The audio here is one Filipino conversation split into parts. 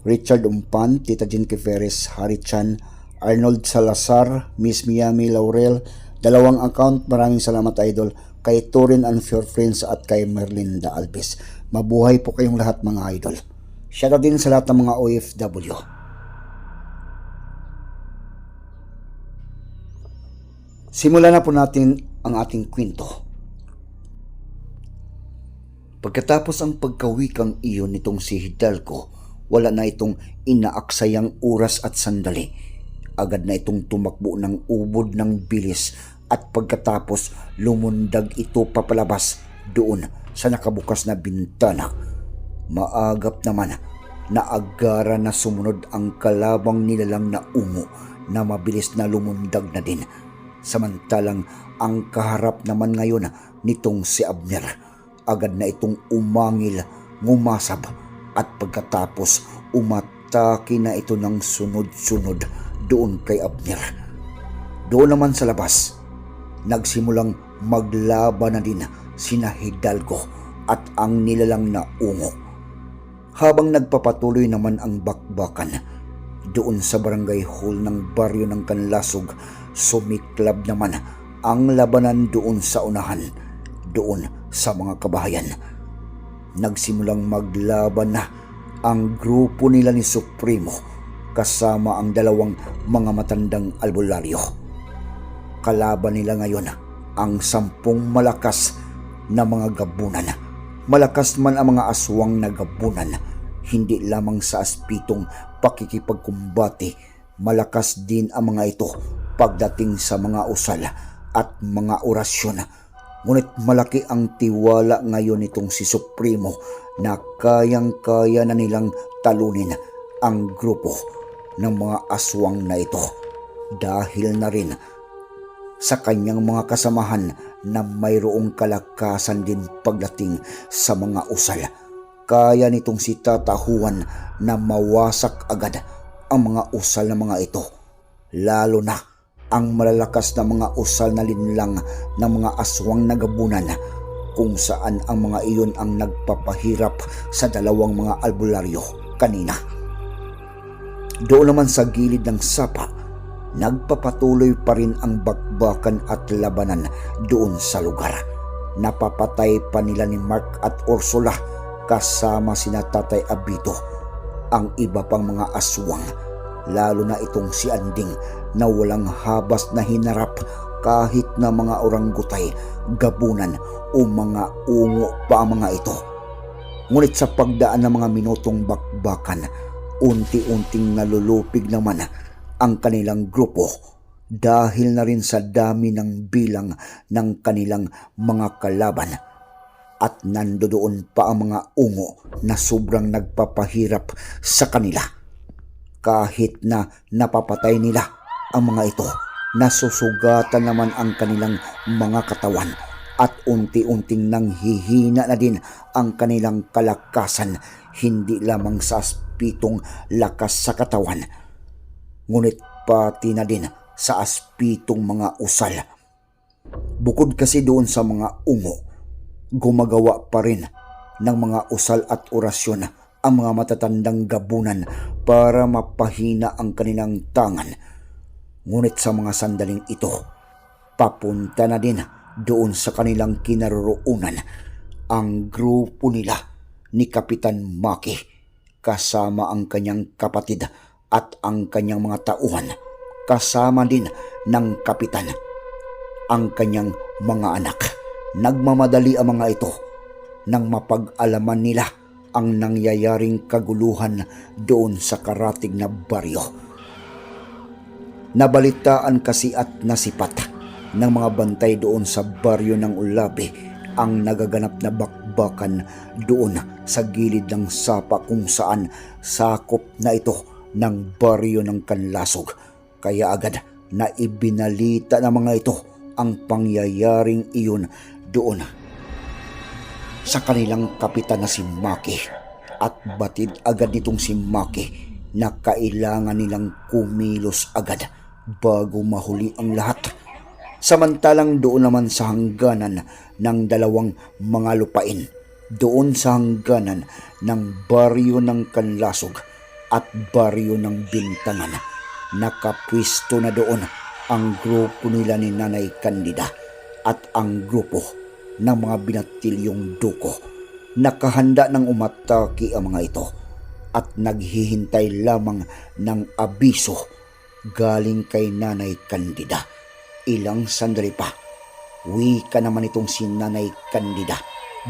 Richard Umpan, Tita Jean Kiferes, Harry Chan, Arnold Salazar, Miss Miami Laurel, dalawang account, maraming salamat idol, kay Torin and Your Friends at kay Merlinda Alves. Mabuhay po kayong lahat mga idol. Shoutout din sa lahat ng mga OFW. Simulan na po natin ang ating kwento. Pagkatapos ang pagkawikang iyon nitong si Hidalgo, wala na itong inaaksayang oras at sandali. Agad na itong tumakbo ng ubod ng bilis at pagkatapos lumundag ito papalabas doon sa nakabukas na bintana. Maagap naman na agara na sumunod ang kalabang nilalang na ungo na mabilis na lumundag na din. Samantalang ang kaharap naman ngayon nitong si Abner agad na itong umangil, ngumasab at pagkatapos umatake na ito ng sunod-sunod doon kay Abner. Doon naman sa labas, nagsimulang maglaban na din sina Hidalgo at ang nilalang na ungo. Habang nagpapatuloy naman ang bakbakan, doon sa barangay hall ng baryo ng Kanlasog, sumiklab naman ang labanan doon sa unahan, doon sa mga kabahayan. Nagsimulang maglaban na ang grupo nila ni Supremo kasama ang dalawang mga matandang albularyo. Kalaban nila ngayon ang sampung malakas na mga gabunan. Malakas man ang mga aswang na gabunan, hindi lamang sa aspitong pakikipagkumbate, malakas din ang mga ito pagdating sa mga usal at mga orasyon Ngunit malaki ang tiwala ngayon nitong si Supremo na kayang-kaya na nilang talunin ang grupo ng mga aswang na ito dahil na rin sa kanyang mga kasamahan na mayroong kalakasan din pagdating sa mga usal. Kaya nitong si Tatahuan na mawasak agad ang mga usal ng mga ito. Lalo na ang malalakas na mga usal na linlang ng mga aswang nagabunan kung saan ang mga iyon ang nagpapahirap sa dalawang mga albularyo kanina. Doon naman sa gilid ng sapa, nagpapatuloy pa rin ang bakbakan at labanan doon sa lugar. Napapatay pa nila ni Mark at Ursula kasama sina Tatay Abito ang iba pang mga aswang lalo na itong si Anding na walang habas na hinarap kahit na mga orangutay, gabunan o mga ungo pa ang mga ito. Ngunit sa pagdaan ng mga minutong bakbakan, unti-unting nalulupig naman ang kanilang grupo dahil na rin sa dami ng bilang ng kanilang mga kalaban. At nandoon pa ang mga ungo na sobrang nagpapahirap sa kanila. Kahit na napapatay nila ang mga ito, nasusugatan naman ang kanilang mga katawan at unti-unting nanghihina na din ang kanilang kalakasan hindi lamang sa aspitong lakas sa katawan ngunit pati na din sa aspitong mga usal. Bukod kasi doon sa mga ungo, gumagawa pa rin ng mga usal at orasyon ang mga matatandang gabunan para mapahina ang kanilang tangan. Ngunit sa mga sandaling ito, papunta na din doon sa kanilang kinaroroonan ang grupo nila ni Kapitan Maki kasama ang kanyang kapatid at ang kanyang mga tauhan kasama din ng kapitan ang kanyang mga anak. Nagmamadali ang mga ito nang mapag-alaman nila ang nangyayaring kaguluhan doon sa karatig na baryo. Nabalitaan kasi at nasipat ng mga bantay doon sa baryo ng Ulabi ang nagaganap na bakbakan doon sa gilid ng sapa kung saan sakop na ito ng baryo ng Kanlasog. Kaya agad na ibinalita ng mga ito ang pangyayaring iyon doon sa kanilang kapitan na si Maki at batid agad nitong si Maki na kailangan nilang kumilos agad bago mahuli ang lahat. Samantalang doon naman sa hangganan ng dalawang mga lupain, doon sa hangganan ng baryo ng Kanlasog at baryo ng Bintangan, nakapwisto na doon ang grupo nila ni Nanay Candida at ang grupo ng mga binatilyong duko. Nakahanda ng umatake ang mga ito at naghihintay lamang ng abiso galing kay Nanay Candida. Ilang sandali pa, wika naman itong si Nanay Candida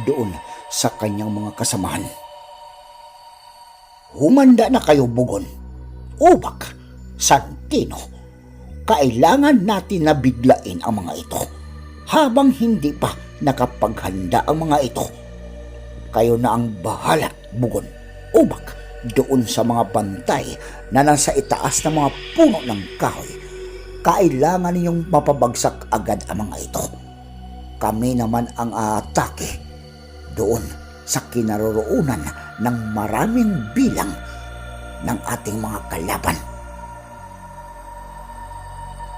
doon sa kanyang mga kasamahan. Humanda na kayo, Bugon. Ubak, Santino, kailangan natin na biglain ang mga ito habang hindi pa nakapaghanda ang mga ito. Kayo na ang bahala, Bugon. Ubak, doon sa mga bantay na nasa itaas ng mga puno ng kahoy. Kailangan ninyong mapabagsak agad ang mga ito. Kami naman ang aatake doon sa kinaroroonan ng maraming bilang ng ating mga kalaban.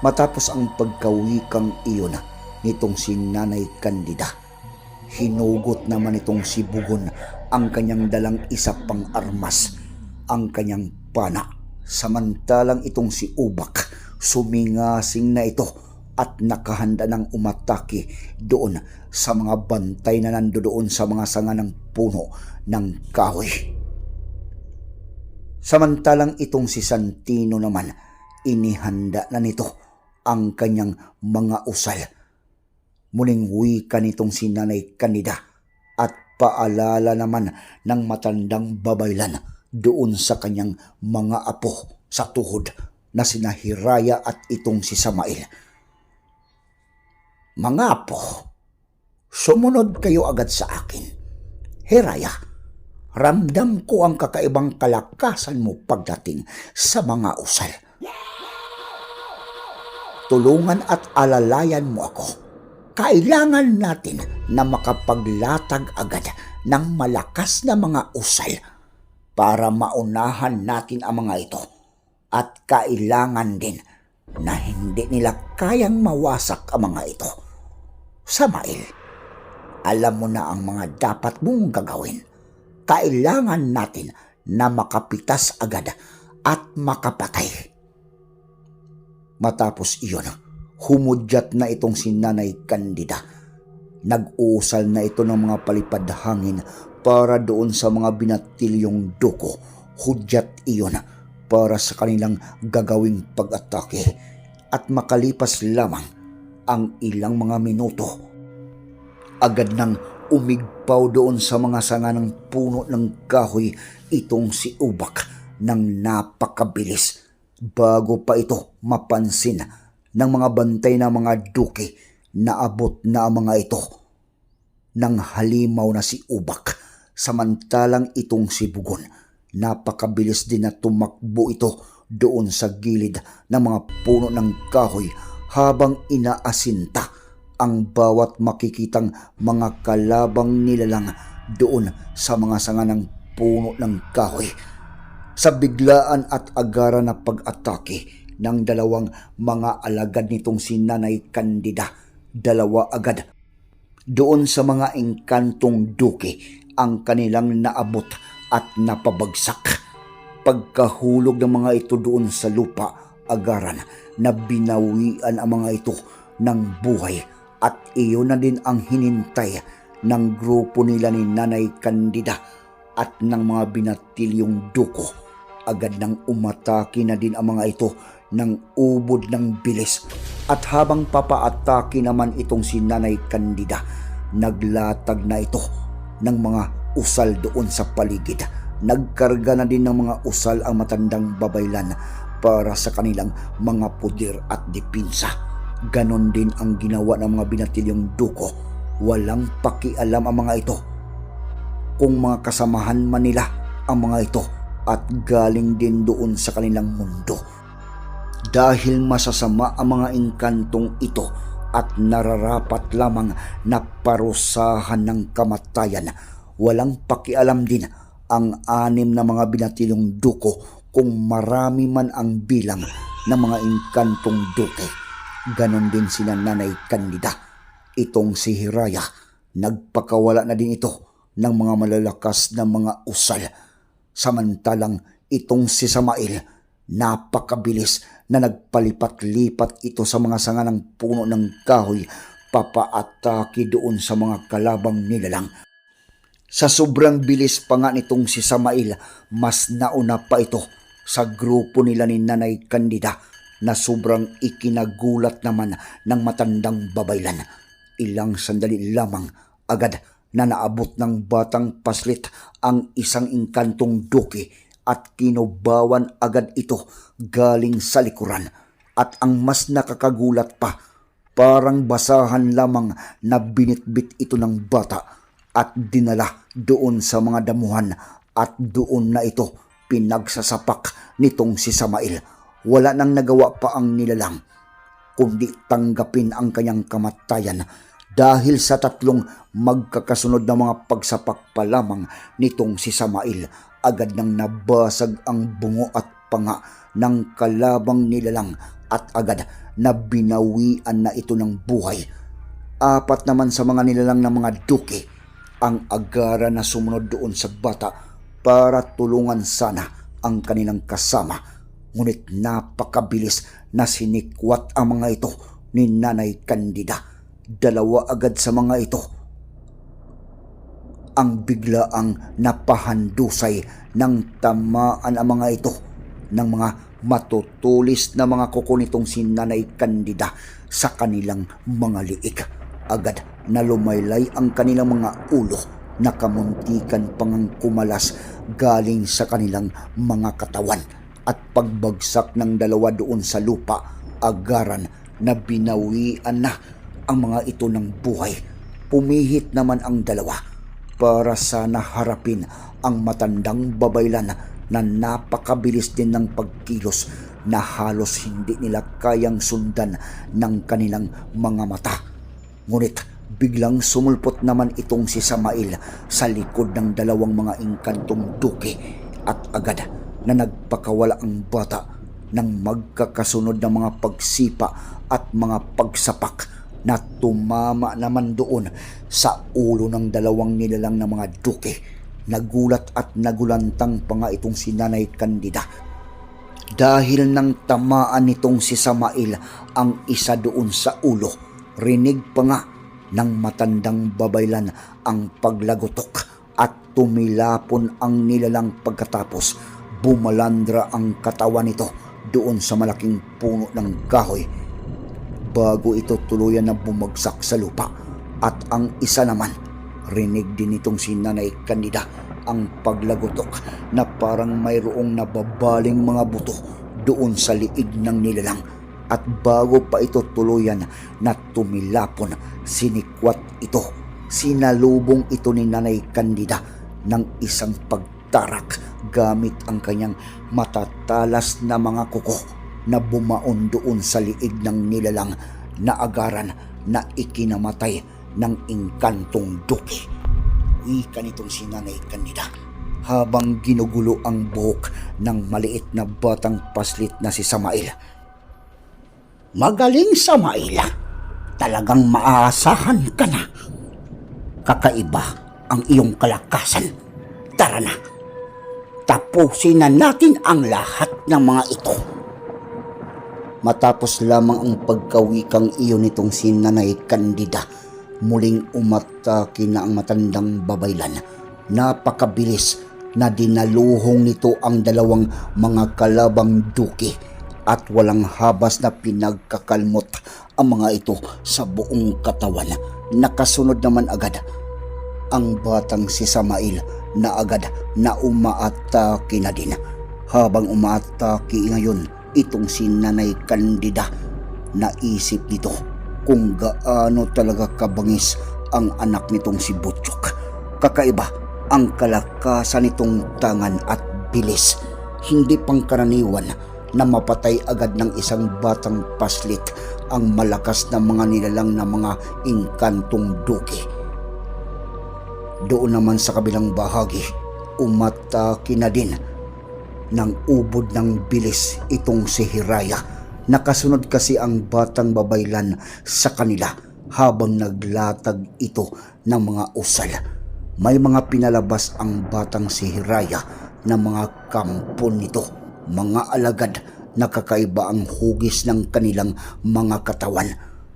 Matapos ang pagkawikang iyon nitong si Nanay Candida, hinugot naman itong si Bugon ang kanyang dalang isa pang armas, ang kanyang pana. Samantalang itong si Ubak, sumingasing na ito at nakahanda ng umatake doon sa mga bantay na nandoon sa mga sanga ng puno ng kahoy. Samantalang itong si Santino naman, inihanda na nito ang kanyang mga usal. Muling wika nitong si Nanay Kanida at paalala naman ng matandang babaylan doon sa kanyang mga apo sa tuhod na sina Hiraya at itong si Samael. Mga apo, sumunod kayo agad sa akin. Hiraya, ramdam ko ang kakaibang kalakasan mo pagdating sa mga usal. Tulungan at alalayan mo ako. Kailangan natin na makapaglatag agad ng malakas na mga usal para maunahan natin ang mga ito. At kailangan din na hindi nila kayang mawasak ang mga ito. Samail, alam mo na ang mga dapat mong gagawin. Kailangan natin na makapitas agad at makapatay. Matapos iyon, humudyat na itong si Nanay Candida. Nag-uusal na ito ng mga palipad hangin para doon sa mga binatilyong duko. Hudyat iyon para sa kanilang gagawing pag-atake. At makalipas lamang ang ilang mga minuto, agad nang umigpaw doon sa mga sanga ng puno ng kahoy itong si Ubak ng napakabilis bago pa ito mapansin ng mga bantay na mga duke. Na abot na ang mga ito. Ng halimaw na si Ubak samantalang itong si Bugon. Napakabilis din na tumakbo ito doon sa gilid ng mga puno ng kahoy habang inaasinta ang bawat makikitang mga kalabang nilalang doon sa mga sanga ng puno ng kahoy. Sa biglaan at agara na pag-atake ng dalawang mga alagad nitong si Nanay Candida, dalawa agad. Doon sa mga engkantong duke ang kanilang naabot at napabagsak. Pagkahulog ng mga ito doon sa lupa, agaran na binawian ang mga ito ng buhay at iyon na din ang hinintay ng grupo nila ni Nanay Candida at ng mga binatilyong duko. Agad nang umatake na din ang mga ito ng ubod ng bilis at habang papaatake naman itong si Nanay Candida, naglatag na ito ng mga usal doon sa paligid. Nagkarga na din ng mga usal ang matandang babaylan para sa kanilang mga pudir at dipinsa. Ganon din ang ginawa ng mga binatilyong duko. Walang pakialam ang mga ito. Kung mga kasamahan man nila ang mga ito at galing din doon sa kanilang mundo. Dahil masasama ang mga inkantong ito at nararapat lamang na parusahan ng kamatayan, walang pakialam din ang anim na mga binatilong duko kung marami man ang bilang ng mga inkantong duke. Ganon din sina Nanay Candida. Itong si Hiraya, nagpakawala na din ito ng mga malalakas na mga usal. Samantalang itong si Samael, napakabilis na nagpalipat-lipat ito sa mga sanga ng puno ng kahoy papaatake doon sa mga kalabang nilalang. Sa sobrang bilis pa nga nitong si Samael, mas nauna pa ito sa grupo nila ni Nanay Candida na sobrang ikinagulat naman ng matandang babaylan. Ilang sandali lamang agad na naabot ng batang paslit ang isang inkantong duki at kinubawan agad ito galing sa likuran. At ang mas nakakagulat pa, parang basahan lamang na binitbit ito ng bata at dinala doon sa mga damuhan at doon na ito pinagsasapak nitong si Samael. Wala nang nagawa pa ang nilalang kundi tanggapin ang kanyang kamatayan dahil sa tatlong magkakasunod na mga pagsapak pa lamang nitong si Samael agad nang nabasag ang bungo at panga ng kalabang nilalang at agad na binawian na ito ng buhay. Apat naman sa mga nilalang ng mga duke ang agara na sumunod doon sa bata para tulungan sana ang kanilang kasama. Ngunit napakabilis na sinikwat ang mga ito ni Nanay Candida. Dalawa agad sa mga ito ang biglaang napahandusay ng tamaan ang mga ito ng mga matutulis na mga kuko nitong si Nanay Candida sa kanilang mga liig. Agad na lumaylay ang kanilang mga ulo na kamuntikan pangang kumalas galing sa kanilang mga katawan at pagbagsak ng dalawa doon sa lupa agaran na binawian na ang mga ito ng buhay. Pumihit naman ang dalawa para sana harapin ang matandang babaylan na napakabilis din ng pagkilos na halos hindi nila kayang sundan ng kanilang mga mata. Ngunit biglang sumulpot naman itong si Samael sa likod ng dalawang mga inkantong duke at agad na nagpakawala ang bata ng magkakasunod na mga pagsipa at mga pagsapak na tumama naman doon sa ulo ng dalawang nilalang na mga duke. Nagulat at nagulantang pa nga itong si Nanay Candida. Dahil nang tamaan nitong si Samael ang isa doon sa ulo, rinig pa nga ng matandang babaylan ang paglagotok at tumilapon ang nilalang pagkatapos bumalandra ang katawan nito doon sa malaking puno ng kahoy bago ito tuluyan na bumagsak sa lupa. At ang isa naman, rinig din itong si Nanay Candida ang paglagotok na parang mayroong nababaling mga buto doon sa liig ng nilalang. At bago pa ito tuluyan na tumilapon, sinikwat ito. Sinalubong ito ni Nanay Candida ng isang pagtarak gamit ang kanyang matatalas na mga kuko na bumaon doon sa liig ng nilalang na agaran na ikinamatay ng inkantong duki. Wika nitong si Nanay habang ginugulo ang buhok ng maliit na batang paslit na si Samael. Magaling Samael, talagang maaasahan ka na. Kakaiba ang iyong kalakasan. Tara na, tapusin na natin ang lahat ng mga ito. Matapos lamang ang pagkawikang iyon nitong si Nanay Candida, muling umatake na ang matandang babaylan. Napakabilis na dinaluhong nito ang dalawang mga kalabang duki at walang habas na pinagkakalmot ang mga ito sa buong katawan. Nakasunod naman agad ang batang si Samael na agad na umaatake na din. Habang umaatake ngayon itong si Nanay Candida, naisip nito kung gaano talaga kabangis ang anak nitong si Butchok. Kakaiba ang kalakasan nitong tangan at bilis. Hindi pangkaraniwan na mapatay agad ng isang batang paslit ang malakas na mga nilalang na mga inkantong duki. Doon naman sa kabilang bahagi, umatake na din ng ubod ng bilis itong si Hiraya. Nakasunod kasi ang batang babaylan sa kanila habang naglatag ito ng mga usal. May mga pinalabas ang batang si Hiraya na mga kampon nito, mga alagad na kakaiba ang hugis ng kanilang mga katawan.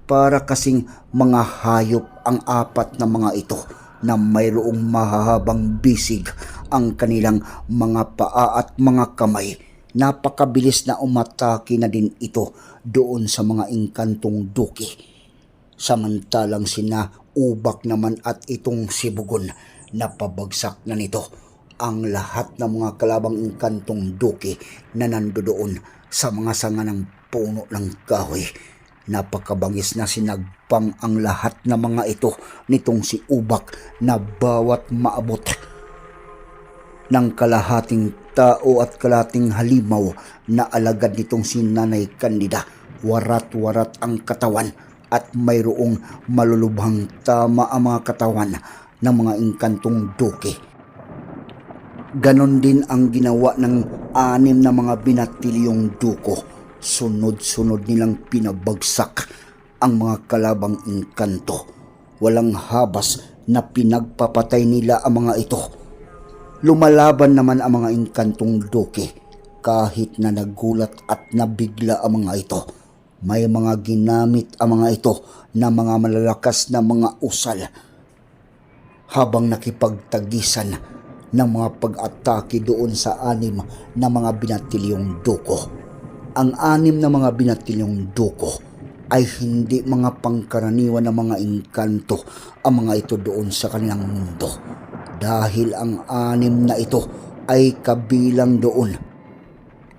Para kasing mga hayop ang apat na mga ito na mayroong mahahabang bisig ang kanilang mga paa at mga kamay. Napakabilis na umatake na din ito doon sa mga inkantong duki. Samantalang sina ubak naman at itong sibugon na pabagsak na nito ang lahat ng mga kalabang inkantong duki na nandoon sa mga sanga ng puno ng kahoy. Napakabangis na sinagpang ang lahat ng mga ito nitong si Ubak na bawat maabot ng kalahating tao at kalahating halimaw na alagad nitong si Nanay Candida. Warat-warat ang katawan at mayroong malulubhang tama ang mga katawan ng mga inkantong duki. Ganon din ang ginawa ng anim na mga binatilyong duko. Sunod-sunod nilang pinabagsak ang mga kalabang inkanto. Walang habas na pinagpapatay nila ang mga ito. Lumalaban naman ang mga inkantong duki kahit na nagulat at nabigla ang mga ito. May mga ginamit ang mga ito na mga malalakas na mga usal habang nakipagtagisan ng mga pag-atake doon sa anim na mga binatilyong duko. Ang anim na mga binatilyong duko ay hindi mga pangkaraniwan na mga engkanto ang mga ito doon sa kanilang mundo. Dahil ang anim na ito ay kabilang doon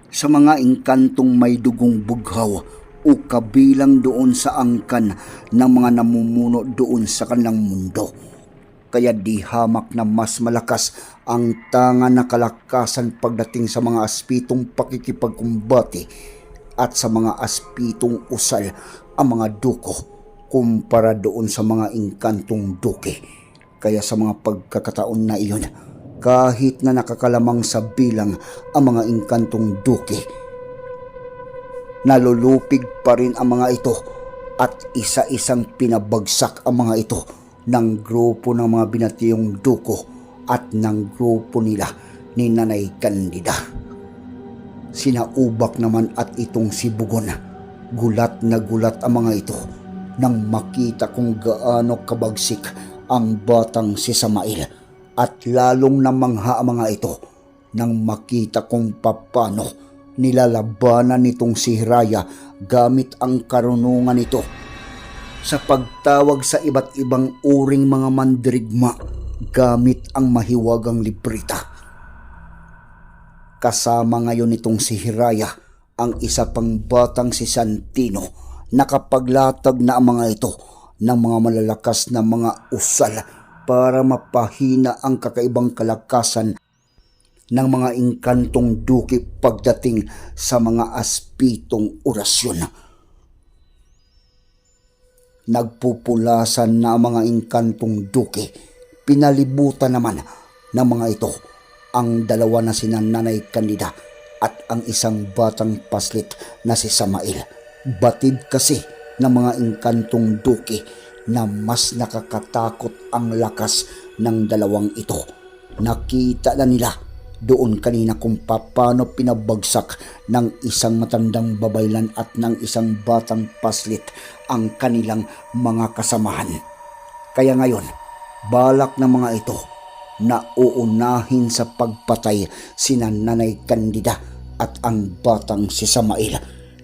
sa mga engkantong may dugong bughaw o kabilang doon sa angkan ng mga namumuno doon sa kanilang mundo kaya di hamak na mas malakas ang tanga na kalakasan pagdating sa mga aspitong pakikipagkumbati at sa mga aspitong usal ang mga duko kumpara doon sa mga inkantong duke. Kaya sa mga pagkakataon na iyon, kahit na nakakalamang sa bilang ang mga inkantong duke, nalulupig pa rin ang mga ito at isa-isang pinabagsak ang mga ito ng grupo ng mga binatiyong duko at ng grupo nila ni Nanay Candida. Sinaubak naman at itong si Bugon. Gulat na gulat ang mga ito nang makita kung gaano kabagsik ang batang si Samail at lalong namangha ang mga ito nang makita kung papano nilalabanan nitong si Hiraya gamit ang karunungan nito sa pagtawag sa iba't ibang uring mga mandirigma gamit ang mahiwagang librita. Kasama ngayon itong si Hiraya ang isa pang batang si Santino nakapaglatag na ang mga ito ng mga malalakas na mga usal para mapahina ang kakaibang kalakasan ng mga inkantong duki pagdating sa mga aspitong orasyon nagpupulasan na ang mga inkantong duke. Pinalibutan naman ng mga ito ang dalawa na sina Nanay at ang isang batang paslit na si Samael. Batid kasi ng mga inkantong duke na mas nakakatakot ang lakas ng dalawang ito. Nakita na nila doon kanina kung paano pinabagsak ng isang matandang babaylan at ng isang batang paslit ang kanilang mga kasamahan. Kaya ngayon, balak ng mga ito na uunahin sa pagpatay sina Nanay Candida at ang batang si Samael.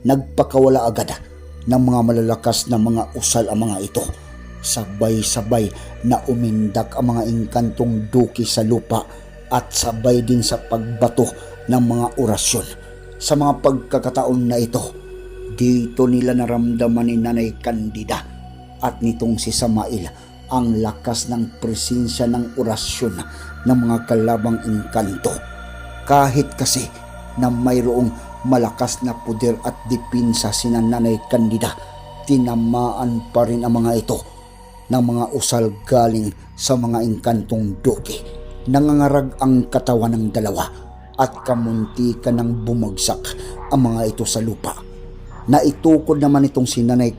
Nagpakawala agad ng mga malalakas na mga usal ang mga ito. Sabay-sabay na umindak ang mga inkantong duki sa lupa at sabay din sa pagbato ng mga orasyon. Sa mga pagkakataon na ito, dito nila naramdaman ni Nanay Candida at nitong si Samael ang lakas ng presensya ng orasyon ng mga kalabang engkanto. Kahit kasi na mayroong malakas na puder at dipinsa si Nanay Candida, tinamaan pa rin ang mga ito ng mga usal galing sa mga engkantong duki. Nangangarag ang katawan ng dalawa at kamunti ka ng bumagsak ang mga ito sa lupa. Naitukod naman itong si Nanay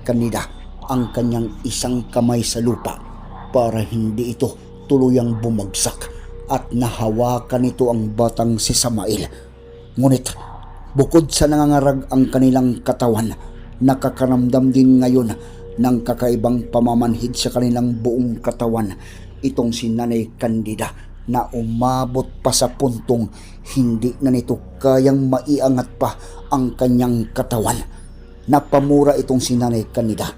ang kanyang isang kamay sa lupa para hindi ito tuluyang bumagsak at nahawakan nito ang batang si Samael. Ngunit bukod sa nangangarag ang kanilang katawan, nakakaramdam din ngayon ng kakaibang pamamanhid sa kanilang buong katawan. Itong si Nanay Candida na umabot pa sa puntong hindi na nito kayang maiangat pa ang kanyang katawan. Napamura itong si Nanay Candida.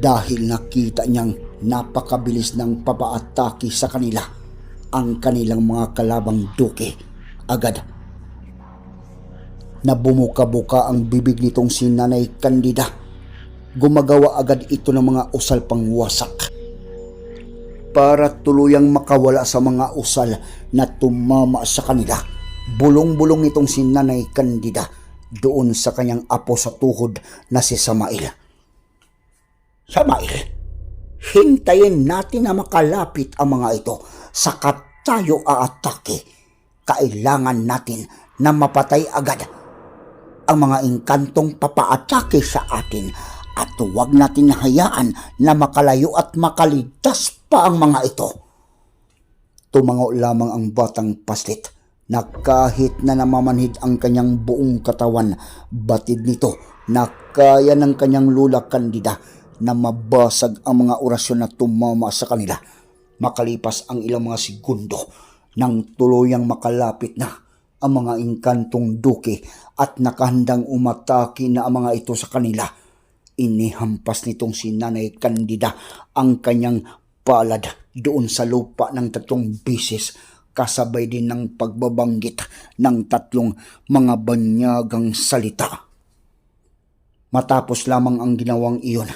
Dahil nakita niyang napakabilis ng papaatake sa kanila ang kanilang mga kalabang duke. Agad na bumuka-buka ang bibig nitong si Nanay Candida. Gumagawa agad ito ng mga usal pang wasak para tuluyang makawala sa mga usal na tumama sa kanila. Bulong-bulong nitong si Nanay Candida doon sa kanyang apo sa tuhod na si Samael. Samael, hintayin natin na makalapit ang mga ito sakat tayo aatake. Kailangan natin na mapatay agad ang mga engkantong papaatake sa atin at huwag natin hayaan na makalayo at makaligtas pa ang mga ito. Tumango lamang ang batang paslit na kahit na namamanhid ang kanyang buong katawan, batid nito na kaya ng kanyang lula kandida na mabasag ang mga orasyon na tumama sa kanila. Makalipas ang ilang mga segundo nang tuluyang makalapit na ang mga engkantong duke at nakahandang umatake na ang mga ito sa kanila. Inihampas nitong si Nanay Candida ang kanyang palad doon sa lupa ng tatlong bisis kasabay din ng pagbabanggit ng tatlong mga banyagang salita. Matapos lamang ang ginawang iyon,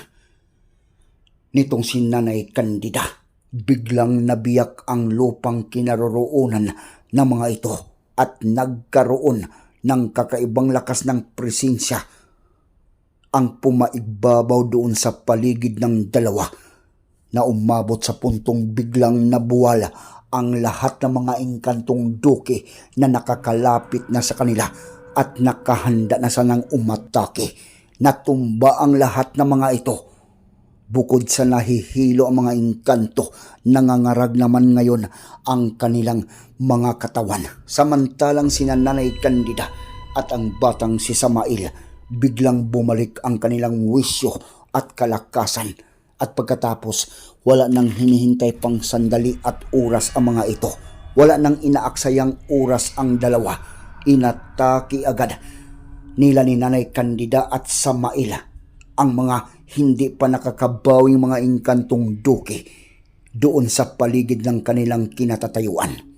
nitong si Nanay Candida, biglang nabiyak ang lupang kinaroroonan ng mga ito at nagkaroon ng kakaibang lakas ng presensya ang pumaigbabaw doon sa paligid ng dalawa na umabot sa puntong biglang nabuwala ang lahat ng mga engkantong duke na nakakalapit na sa kanila at nakahanda na sanang umatake. Natumba ang lahat ng mga ito. Bukod sa nahihilo ang mga engkanto, nangangarag naman ngayon ang kanilang mga katawan. Samantalang sina Nanay Candida at ang batang si Samael, biglang bumalik ang kanilang wisyo at kalakasan. At pagkatapos, wala nang hinihintay pang sandali at oras ang mga ito. Wala nang inaaksayang oras ang dalawa. Inatake agad nila ni Nanay Candida at Samael ang mga hindi pa nakakabawing mga engkantong duke doon sa paligid ng kanilang kinatatayuan.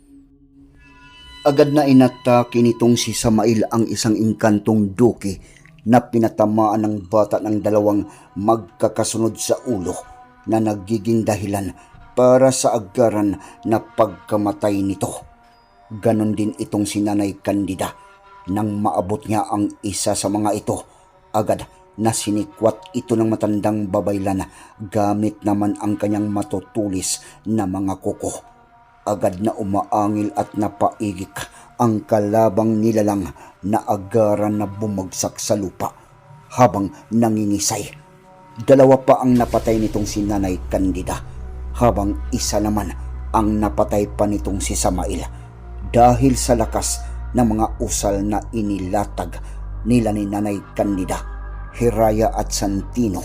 Agad na inatake nitong si Samael ang isang engkantong duke na pinatamaan ng bata ng dalawang magkakasunod sa ulo na nagiging dahilan para sa agaran na pagkamatay nito. Ganon din itong si Nanay Candida nang maabot niya ang isa sa mga ito. Agad na sinikwat ito ng matandang babaylan gamit naman ang kanyang matutulis na mga kuko. Agad na umaangil at napaigik ang kalabang nilalang na agaran na bumagsak sa lupa habang nangingisay. Dalawa pa ang napatay nitong si Nanay Candida habang isa naman ang napatay pa nitong si Samael dahil sa lakas ng mga usal na inilatag nila ni Nanay Candida, Hiraya at Santino.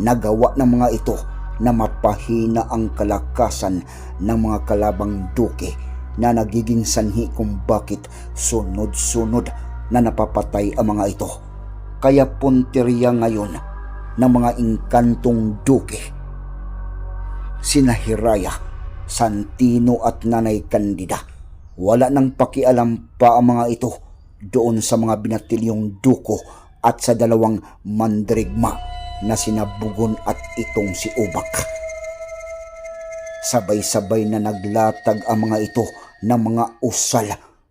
Nagawa ng mga ito na mapahina ang kalakasan ng mga kalabang duke na nagiging sanhi kung bakit sunod-sunod na napapatay ang mga ito. Kaya punteriya ngayon ng mga inkantong duke. Sina Hiraya, Santino at Nanay Candida. Wala nang pakialam pa ang mga ito doon sa mga binatilyong duko at sa dalawang mandrigma na sinabugon at itong si Ubak. Sabay-sabay na naglatag ang mga ito ng mga usal.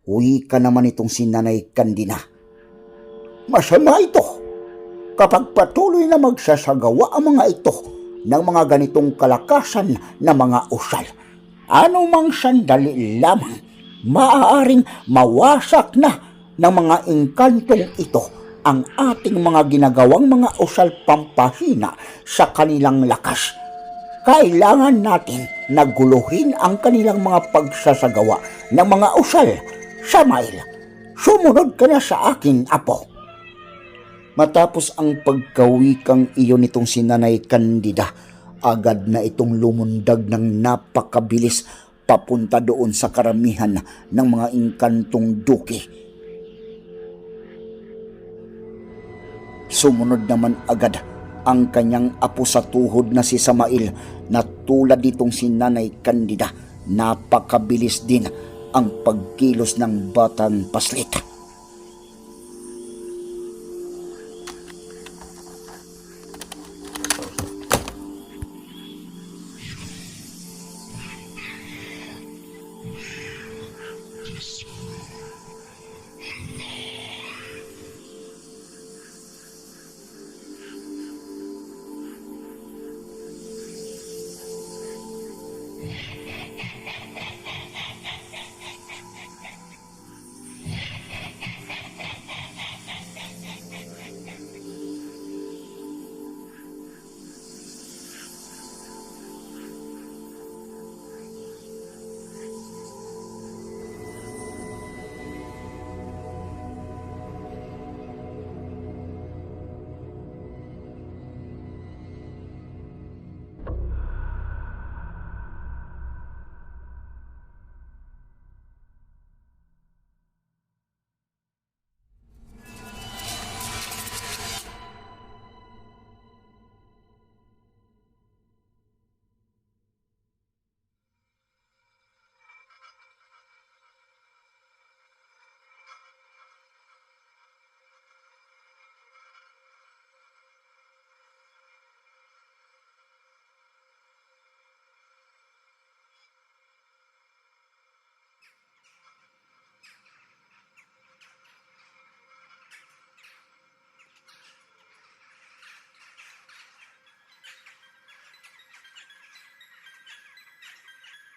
Uwi ka naman itong si Nanay Candina. Masama ito kapag patuloy na magsasagawa ang mga ito ng mga ganitong kalakasan na mga usal. Ano mang sandali lamang, maaaring mawasak na ng mga engkantong ito ang ating mga ginagawang mga usal pampahina sa kanilang lakas. Kailangan natin naguluhin ang kanilang mga pagsasagawa ng mga usal. Samail, sumunod ka na sa akin, Apo. Matapos ang pagkawikang iyon nitong si Nanay Candida, agad na itong lumundag ng napakabilis papunta doon sa karamihan ng mga engkantong duki. Sumunod naman agad ang kanyang apo sa tuhod na si Samail na tulad ditong si Nanay Candida, napakabilis din ang pagkilos ng batang paslit.